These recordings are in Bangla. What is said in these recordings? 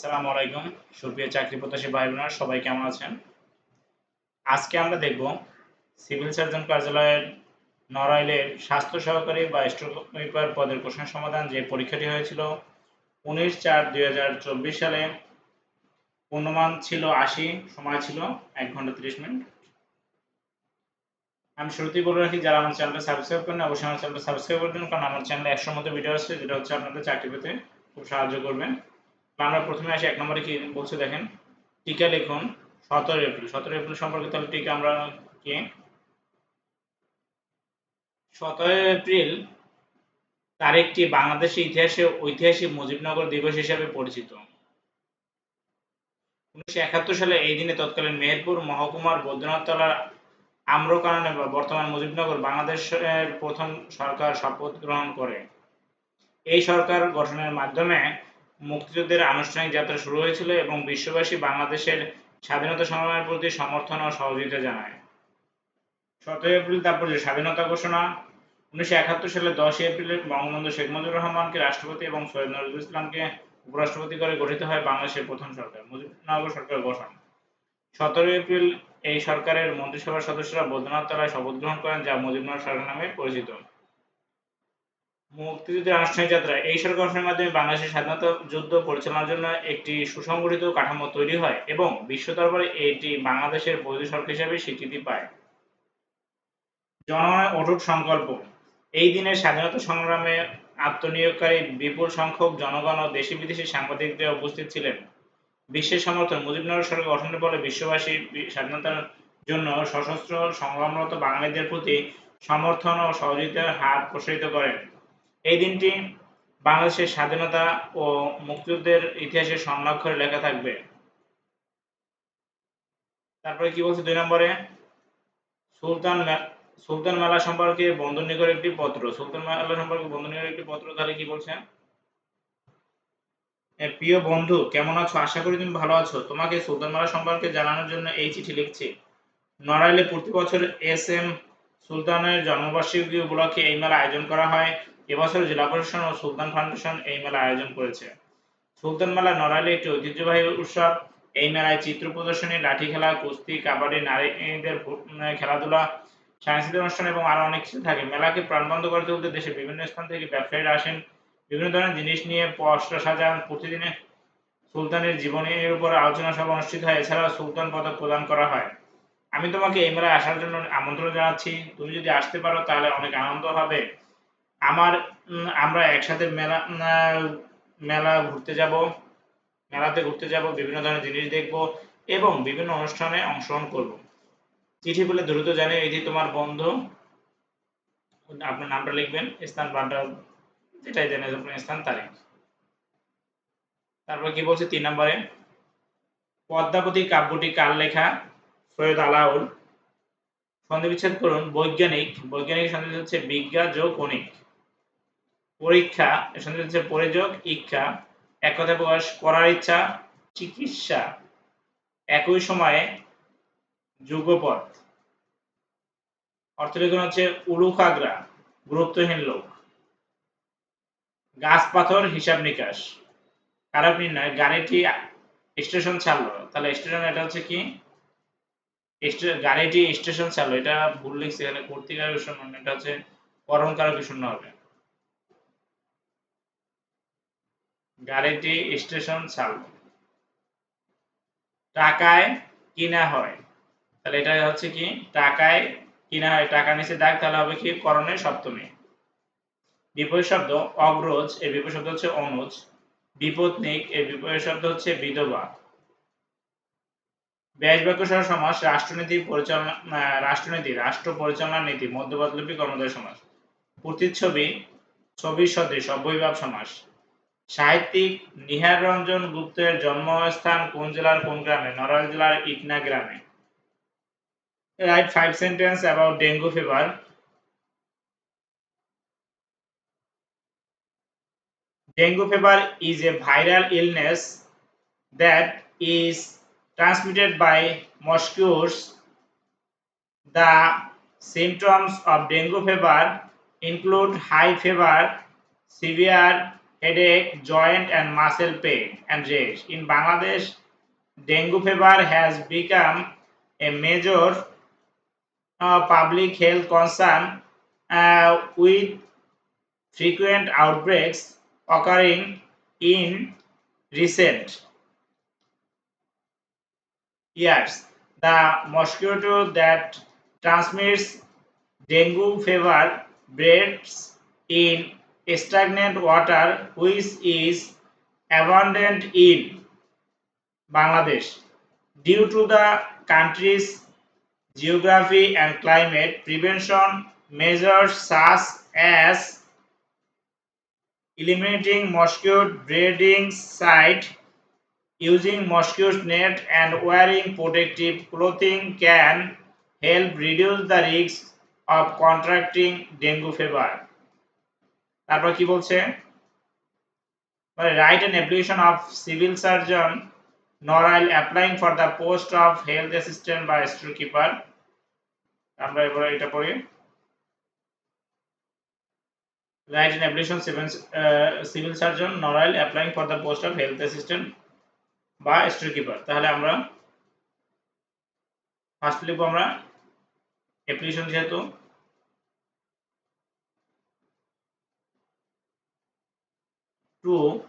আসসালামু আলাইকুম, সুপ্রিয় চাকরি প্রত্যাশী ভাই বোনেরা সবাই কেমন আছেন? আজকে আমরা দেখব সিভিল সার্জন কার্যালয়ের নড়াইলের স্বাস্থ্য সহকারী বা স্টোর পদের প্রশ্ন সমাধান যে পরীক্ষাটি হয়েছিল উনিশ চার দুই সালে। পূর্ণমান ছিল আশি, সময় ছিল এক ঘণ্টা তিরিশ মিনিট। আমি শুরুতেই বলে রাখি, যারা আমার চ্যানেলটা সাবস্ক্রাইব করেন অবশ্যই আমার চ্যানেলটা সাবস্ক্রাইব করবেন কারণ আমার চ্যানেলে একশোর মতো ভিডিও আছে যেটা হচ্ছে আপনাদের চাকরি পেতে খুব সাহায্য করবে। আমরা প্রথমে আসি এক নম্বরে কি বলছে দেখেন, টিকা লিখুন সতেরো এপ্রিল। সতেরো এপ্রিল সম্পর্কে তাহলে টিকা আমরা কি? সতেরো এপ্রিল তারিখটি বাংলাদেশের ইতিহাসে ঐতিহাসিক মুজিবনগর দিবস হিসাবে পরিচিত। উনিশশো একাত্তর সালে এই দিনে তৎকালীন মেহেরপুর মহকুমার বৈদ্যনাথ বৈদ্যনাথতলার আম্রকাননে বর্তমান মুজিবনগর বাংলাদেশের প্রথম সরকার শপথ গ্রহণ করে। এই সরকার গঠনের মাধ্যমে মুক্তিযুদ্ধের আনুষ্ঠানিক যাত্রা শুরু হয়েছিল এবং বিশ্ববাসী বাংলাদেশের স্বাধীনতা সংগ্রামের প্রতি সমর্থন ও সহযোগিতা জানায়। সতেরো এপ্রিল তারপরে স্বাধীনতা ঘোষণা। উনিশশো একাত্তর সালে দশই এপ্রিলে বঙ্গবন্ধু শেখ মুজিবুর রহমানকে রাষ্ট্রপতি এবং সৈয়দ নজরুল ইসলামকে উপরাষ্ট্রপতি করে গঠিত হয় বাংলাদেশের প্রথম সরকার, মুজিবনগর সরকার গঠন। সতেরো এপ্রিল এই সরকারের মন্ত্রিসভার সদস্যরা বৈদ্যনাথ তলায় শপথ গ্রহণ করেন, যা মুজিবনগর সরকার নামে পরিচিত। মুক্তিযুদ্ধের আনুষ্ঠানিক যাত্রা, এই সরকার গঠনের মাধ্যমে বাংলাদেশের স্বাধীনতা যুদ্ধ পরিচালনার জন্য একটি সুসংগঠিত কাঠামো তৈরি হয় এবং বিশ্ব দরবারে এটি বাংলাদেশের বৈধ সরকার হিসেবে স্বীকৃতি পায়। জনগণের অটুট সংকল্প, এই দিনের স্বাধীনতা সংগ্রামে আত্মনিয়োগকারী বিপুল সংখ্যক জনগণ ও দেশি বিদেশি সাংবাদিকদের উপস্থিত ছিলেন। বিশ্বের সমর্থন, মুজিবনগর সরকার গঠনের ফলে বিশ্ববাসী স্বাধীনতার জন্য সশস্ত্র সংগ্রামরত বাঙালিদের প্রতি সমর্থন ও সহযোগিতার হাত প্রসারিত করেন। এই দিনটি বাংলাদেশের স্বাধীনতা ও মুক্তিযুদ্ধের ইতিহাসে স্বর্ণাক্ষরে লেখা থাকবে। তারপরে কি বলছে? দুই নম্বরে, সুলতান সুলতান মেলা সম্পর্কে বন্ধু নিকট একটি পত্র। সুলতান মেলা সম্পর্কে বন্ধু নিকট একটি পত্র, তাহলে কি বলছে? প্রিয় বন্ধু, কেমন আছো? আশা করি তুমি ভালো আছো। তোমাকে সুলতান মেলা সম্পর্কে জানানোর জন্য এই চিঠি লিখছি। নড়াইলে প্রতি বছর এস এম সুলতানের জন্মবার্ষিকী উপলক্ষে এই মেলা আয়োজন করা হয়। এবছর জেলা প্রশাসন ও সুলতান ফাউন্ডেশন এই মেলা আয়োজন করেছে। সুলতান মেলা নড়াইলে একটি ঐতিহ্যবাহী উৎসব। এই মেলায় চিত্র প্রদর্শনী, লাঠি খেলা, কুস্তি, কাবাডি, নারীদের খেলাধুলা, সাংস্কৃতিক অনুষ্ঠান এবং আরও অনেক কিছু থাকে। মেলাকে প্রাণবন্ধ করে তুলতে দেশের বিভিন্ন স্থান থেকে ব্যবসায়ীরা আসেন। বিভিন্ন ধরনের জিনিস নিয়ে পোস্টার সাজান। প্রতিদিনে সুলতানের জীবনের উপর আলোচনা সভা অনুষ্ঠিত হয়। এছাড়াও সুলতান পদক প্রদান করা হয়। আমি তোমাকে এই মেলায় আসার জন্য আমন্ত্রণ জানাচ্ছি। তুমি যদি আসতে পারো, তাহলে অনেক আনন্দ হবে। আমার আমরা একসাথে মেলা মেলা ঘুরতে যাব, মেলাতে ঘুরতে যাব, বিভিন্ন ধরনের জিনিস দেখব এবং বিভিন্ন অনুষ্ঠানে অংশগ্রহণ করব। চিঠি বলে দ্রুত জানে এটি তোমার বন্ধু। আপনার নামটা লিখবেন, স্থান বানটা যেটাই জানে আপনার স্থান, তারিখ। তারপর কি বলছে? তিন নম্বরে, পদ্মাবতী কাব্যটি কার লেখা? সৈয়দ আলাউল। সন্ধিবিচ্ছেদ করুন, বৈজ্ঞানিক। বৈজ্ঞানিক সন্ধি হচ্ছে বিজ্ঞা যোগ কণিক পরীক্ষা হচ্ছে পরিযোগ ইচ্ছা, এক প্রকাশ করার ইচ্ছা, চিকিৎসা, একই সময়ে যুগপথ। অর্থলিখন হচ্ছে উলুখাগরা, গুরুত্বহীন লোক। গাছ পাথর, হিসাব নিকাশ। খারাপ নির্ণয় গাড়িটি স্টেশন ছাড়লো? তাহলে স্টেশন এটা হচ্ছে কি? গাড়িটি স্টেশন ছাড়লো। এটা ভুল লিখছে এখানে কর্তৃকারক শূন্য এটা হচ্ছে করণ কারক শূন্য হবে। গাড়িটি স্টেশন ছাড়লো টাকায় কিনা হয়। তাহলে এটা হচ্ছে কি? টাকায় কিনা হয়, টাকা নিচে দাগ, তাহলে হবে কি? করণের সপ্তমী বিপরীত শব্দ অগ্রজ, এর বিপরীত শব্দ হচ্ছে অনুজ। বিপত্নিক এর বিপরীত শব্দ হচ্ছে বিধবা। ব্যাস বাক্য সহ সমাস রাষ্ট্রনীতি পরিচালনা রাষ্ট্রনীতি, রাষ্ট্র পরিচালনা নীতি মধ্যপদলিপি কর্মধারয় সমাস প্রতিচ্ছবি, ছবির সদৃশ অবৈভাব সমাস সাহিত্যিক নিহার রঞ্জন গুপ্তের জন্মস্থান কোন জেলার কোন গ্রামে নড়াইল জেলার ইটনা গ্রামে write five sentence about dengue fever Dengue fever is a viral illness that is transmitted by mosquitoes. The symptoms of dengue fever include high fever, severe headache, joint and muscle pain and rash. In Bangladesh, dengue fever has become a major uh, public health concern uh, with frequent outbreaks occurring in recent years. The mosquito that transmits dengue fever breeds in stagnant water which is abundant in Bangladesh. Due to the country's geography and climate, prevention measures such as eliminating mosquito breeding site, using mosquito net and wearing protective clothing can help reduce the risk of contracting dengue fever. তারপর কি বলছে? Write an application of civil surgeon Narail applying for the post of health assistant বা স্টোর কিপার আমরা এবার এটা পড়ি। write an application civil, uh, civil surgeon Narail applying for the post of health assistant বা স্টোর কিপার তাহলে আমরা ফার্স্ট লিখব আমরা। অ্যাপ্লিকেশন যেহেতু to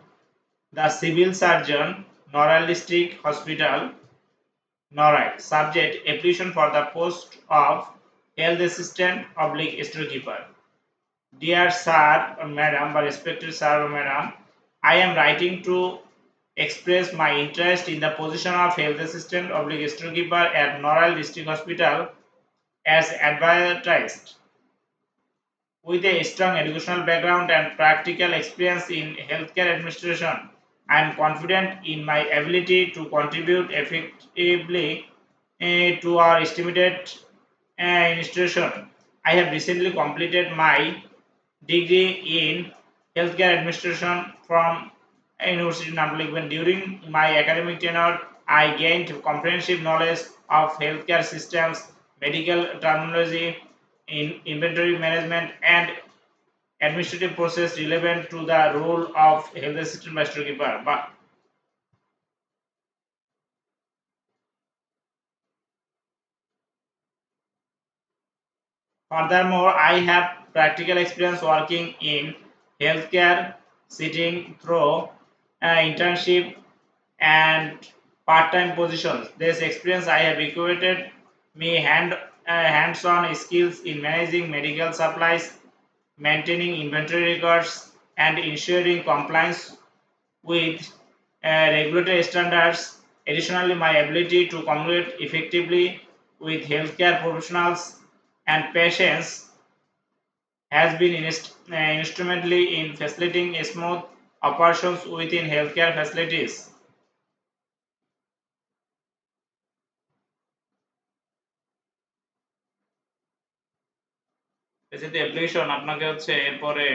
the civil surgeon, Noral District Hospital, Noral. Subject application for the post of health assistant oblique storekeeper. Dear sir or madam, or respected sir or madam, I am writing to express my interest in the position of health assistant oblique storekeeper at Noral District Hospital as advertised. With a strong educational background and practical experience in healthcare administration, I am confident in my ability to contribute effectively uh, to our estimated uh, institution. I have recently completed my degree in healthcare administration from University Namalik. When during my academic tenure, I gained comprehensive knowledge of healthcare systems, medical terminology, in inventory management and administrative process relevant to the role of health assistant by storekeeper. But Furthermore, I have practical experience working in healthcare, sitting through uh, internship and part-time positions. This experience I have equated me hand hands-on skills in managing medical supplies, maintaining inventory records, and ensuring compliance with uh, regulatory standards. Additionally, my ability to communicate effectively with healthcare professionals and patients has been inst- uh, instrumentally in facilitating smooth operations within healthcare facilities. যেহেতু অ্যাপ্লিকেশন আপনাকে হচ্ছে এরপরে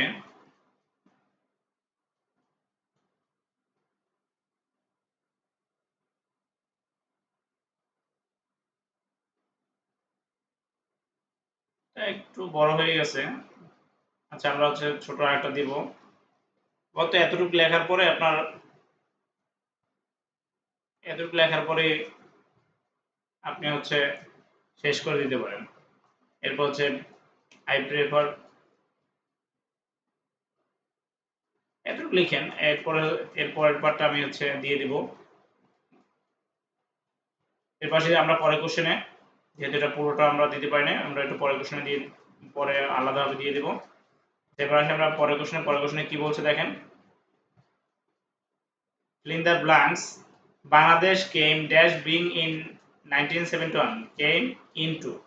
একটু বড় হয়ে গেছে। আচ্ছা আমরা হচ্ছে ছোট একটা দিব। গত এতটুকু লেখার পরে আপনার এতটুকু লেখার পরে আপনি হচ্ছে শেষ করে দিতে পারেন। এরপর হচ্ছে আই প্রেফার এতটুকু লিখেন। এরপরে, এরপরের পার্টটা আমি হচ্ছে দিয়ে দিব। এর পাশে আমরা পরে কোশ্চেনে যেহেতু এটা পুরোটা আমরা দিতে পারি না আমরা একটু পরে কোশ্চেনে দিয়ে, পরে আলাদাভাবে দিয়ে দিব। এবার আসে আমরা পরে কোশ্চেনে পরে কোশ্চেনে কি বলছে দেখেন? Fill in the blanks. Bangladesh came dash being in 1971 came into.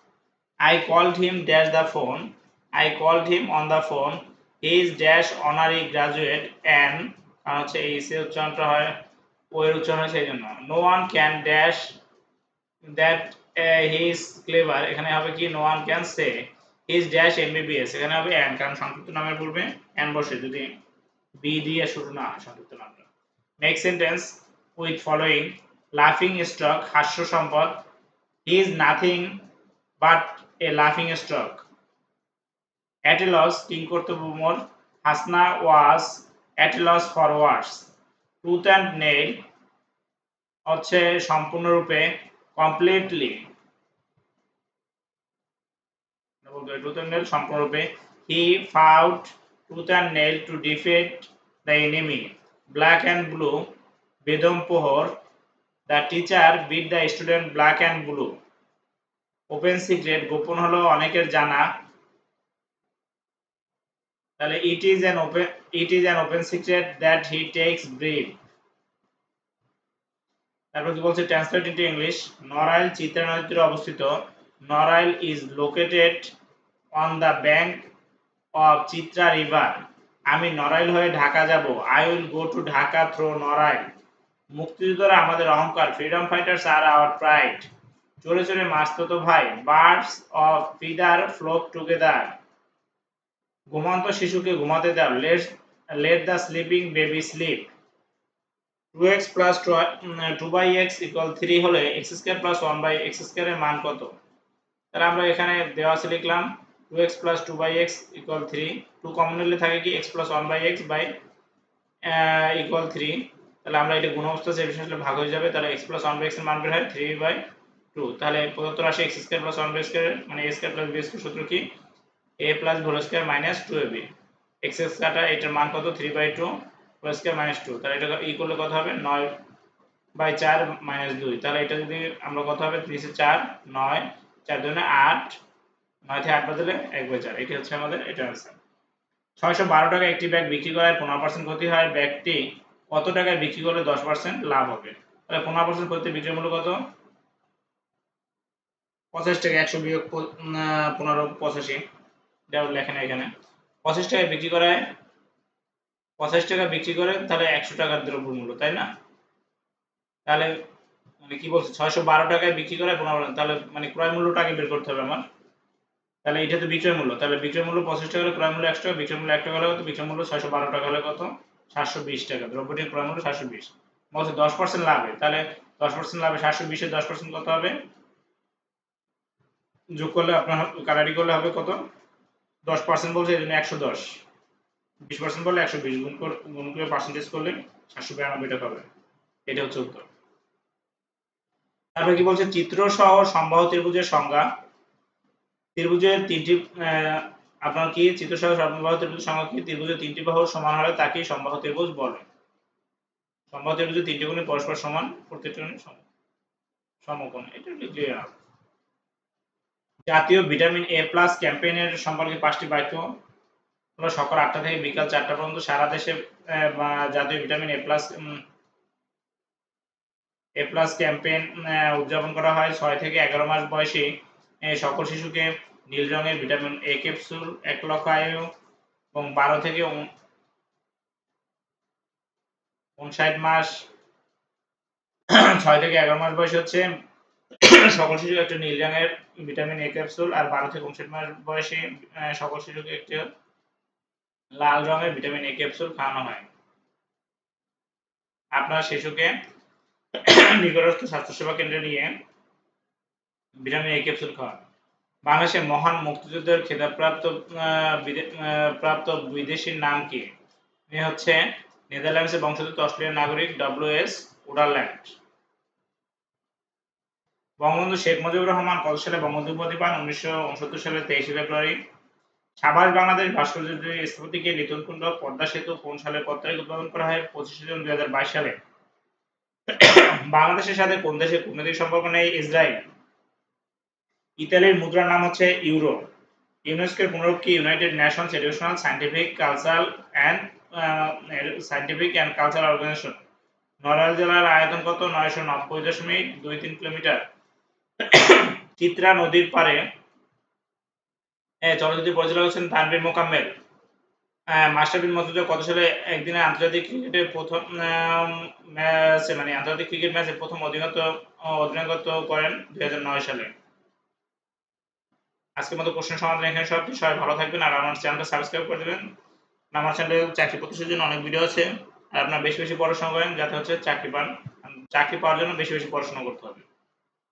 I called him dash the phone. I called him on the phone. He is dash honorary graduate and, কারণ হচ্ছে এই সে উচ্চারণটা হয় ও উচ্চারণ হয় সেই জন্য no one can dash that he is clever এখানে হবে কি no one can say is dash MBBS এখানে হবে অ্যান কারণ সংক্ষিপ্ত নামের পূর্বে অ্যান বসে, যদি বি দিয়ে শুরু না হয় সংক্ষিপ্ত নামটা মেক সেন্টেন্স উইথ ফলোয়িং লাফিং স্টক হাস্য সম্পদ। He is nothing but a লাফিং স্টক At a loss, কিং কর্তব্য মোর Hasna was at loss for words tooth and nail হচ্ছে সম্পূর্ণরূপে কমপ্লিটলি টুথ অ্যান্ড নেল সম্পূর্ণরূপে. He fought tooth and nail to defeat the enemy black and blue বেদম পোহর the teacher beat the student black and blue open secret গোপন হলো অনেকের জানা। তাহলে it is an open it is an open secret that he takes bribe তারপর কি বলছে? Translate into English Narail Chitra নদীর অবস্থিত। Narail is located on the bank of Chitra river আমি নরাইল হয়ে ঢাকা যাব। I will go to Dhaka through Narail মুক্তিযুদ্ধরা আমাদের অহংকার freedom fighters are our pride চলে চলে মাস্ততো ভাই। Birds of feather flock together ঘুমন্ত শিশুকে ঘুমাতে দাও। Let let the sleeping baby sleep two x plus two by x equal three হলে x square plus one by x স্কোয়ারের মান কত? তাহলে আমরা এখানে দেওয়া আছে লিখলাম two x plus two by x equal three two common নিলে থাকে কি? X plus one by x by equal three তাহলে আমরা এটা গুণ অবস্থা সে বিষয় ভাগ হয়ে যাবে। তাহলে এক্স প্লাস ওয়ান বাই এক্সের মান বের হয় থ্রি বাই টু তাহলে প্রদত্ত রাশি x square plus one by square মানে a square plus b square সূত্র কি? A plus whole square minus two a b x কাটা এটার মান কত? Three by two whole square minus two তাহলে এটা ই করলে কত হবে? নয় বাই চার মাইনাস দুই। তাহলে এটা যদি আমরা কত হবে? তিরিশে চার, নয়, চার দুনে আট, নয় থেকে আট বাদলে এক বাই চার। এটি হচ্ছে আমাদের এটা আনসার ছয়শো বারো টাকা একটি ব্যাগ বিক্রি করায় পনেরো পার্সেন্ট ক্ষতি হয়। ব্যাগটি কত টাকায় বিক্রি করলে দশ পার্সেন্ট লাভ হবে? তাহলে পনেরো পার্সেন্ট ক্ষতি বিক্রি মূল্য কত? পঁচাশ টাকা একশো বিয়োগ পনেরো, পঁচাশি। এটা লেখেন এখানে। পঁচিশ টাকায় বিক্রি করায়, পঁচাশ টাকা বিক্রি করে তাহলে একশো টাকার দ্রব্য মূল্য, তাই না? তাহলে মানে কি বলছে, ছয়শো বারো টাকায় বিক্রি করে পনেরো তাহলে মানে ক্রয় মূল্যটা আগে বের করতে হবে আমার। তাহলে এটা তো বিক্রয় মূল্য, তাহলে বিক্রয় মূল্য পঁচিশ টাকা হলে ক্রয় মূল্য একশো টাকা, বিক্রয় মূল্য এক টাকা হলে কত, বিক্রয় মূল্য ছয়শো বারো টাকা হলে কত, সাতশো বিশ টাকা, দ্রব্যটির ক্রয় মূল্য সাতশো বিশ। বলছে দশ পার্সেন্ট লাভে, তাহলে দশ পার্সেন্ট লাভে সাতশো বিশের দশ পার্সেন্ট কত হবে? যোগ করলে আপনার কারারি করলে হবে কত? দশ পার্সেন্ট বলছে, এই জন্য একশো দশ। বিশ পার্সেন্ট বললে একশো বিশ, গুণ করে গুণ করে পার্সেন্টেজ করলে সাতশো বিরানব্বই টাকা হবে এটা হচ্ছে উত্তর। তারপরে কি বলছে? চিত্র সহ সম্বাহু ত্রিভুজের সংজ্ঞা। ত্রিভুজের তিনটি আপনার কি চিত্র সহ সম্বাহু ত্রিভুজের সংজ্ঞা কি? ত্রিভুজের তিনটি বাহু সমান হলে তাকেই সম্বাহু ত্রিভুজ বলে? সম্বাহু ত্রিভুজের তিনটি কোণই পরস্পর সমান প্রত্যেকটি কোণই সম- সমকোণ। এটা ক্লিয়ার জাতীয় ভিটামিন এ প্লাস ক্যাম্পেইনের সম্পর্কে পাঁচটি বাক্য। হলো সকাল আটটা থেকে বিকাল চারটা পর্যন্ত সারা দেশে জাতীয় vitamin A plus A plus campaign উদযাপন করা হয়। ছয় থেকে এগারো মাস বয়সী সকল শিশুকে নীল রঙের ভিটামিন এ ক্যাপসুল এক লক্ষ আয়ু এবং বারো থেকে উনষাট মাস, ছয় থেকে এগারো মাস বয়স হচ্ছে। সকল শিশু একটা নীল রঙের ভিটামিন এ ক্যাপসুল আর বারো থেকে উনষাট মাস বয়সী সকল শিশুকে একটি লাল রঙের ভিটামিন এ ক্যাপসুল খাওয়ানো হয়। আপনার শিশুকে নিকটস্থ স্বাস্থ্যসেবা কেন্দ্রে নিয়ে ভিটামিন এ ক্যাপসুল খাওয়ান। বাংলাদেশের মহান মুক্তিযুদ্ধের খেতাবপ্রাপ্ত প্রাপ্ত বিদেশির নাম কি? হচ্ছে নেদারল্যান্ডসের বংশোদ্ভূত অস্ট্রেলিয়ান নাগরিক W S Ouderland. Bangabandhu Sheikh Mujibur Rahman কত সালে বঙ্গবন্ধু উপাধি পান? উনিশশো উনসত্তর সালের তেইশে ফেব্রুয়ারি। সাভার বাংলাদেশ ভাস্কর্যের স্থপতিকে লিটন কুণ্ড পদ্মা সেতু কোন সালে কত তারিখ উদ্বোধন করা হয়? পঁচিশে জুন দুই হাজার বাইশ সালে। বাংলাদেশের সাথে কোন দেশের কূটনৈতিক সম্পর্ক নেই? ইসরায়েল। ইতালির মুদ্রার নাম হচ্ছে ইউরো। ইউনেস্কোর পুনরূপ কি United Nations Educational Scientific Cultural and Scientific and Cultural Organization. Narail জেলার আয়তন কত? নয়শো নব্বই দশমিক দুই তিন কিলোমিটার। চিত্রা নদীর পারে চলচ্চিত্র পরিচালক হচ্ছেন তানভীর মোকাম্মেল। মাস্টার বিন মর্তুজা কত সালে একদিনে আন্তর্জাতিক ক্রিকেটে প্রথম ম্যাচে মানে আন্তর্জাতিক ক্রিকেট ম্যাচে প্রথম অধিনায়ক অধিনায়কত্ব করেন দুই নয় সালে। আজকের মতো প্রশ্ন সমাধান এখানে সব সবাই ভালো থাকবেন আর আমার চ্যানেলটা সাবস্ক্রাইব করে দেবেন। আমার চ্যানেলে চাকরি প্রতিষ্ঠার জন্য অনেক ভিডিও আছে। আর আপনার বেশি বেশি পড়াশোনা করেন যাতে হচ্ছে চাকরি পান। চাকরি পাওয়ার জন্য বেশি বেশি পড়াশোনা করতে হবে।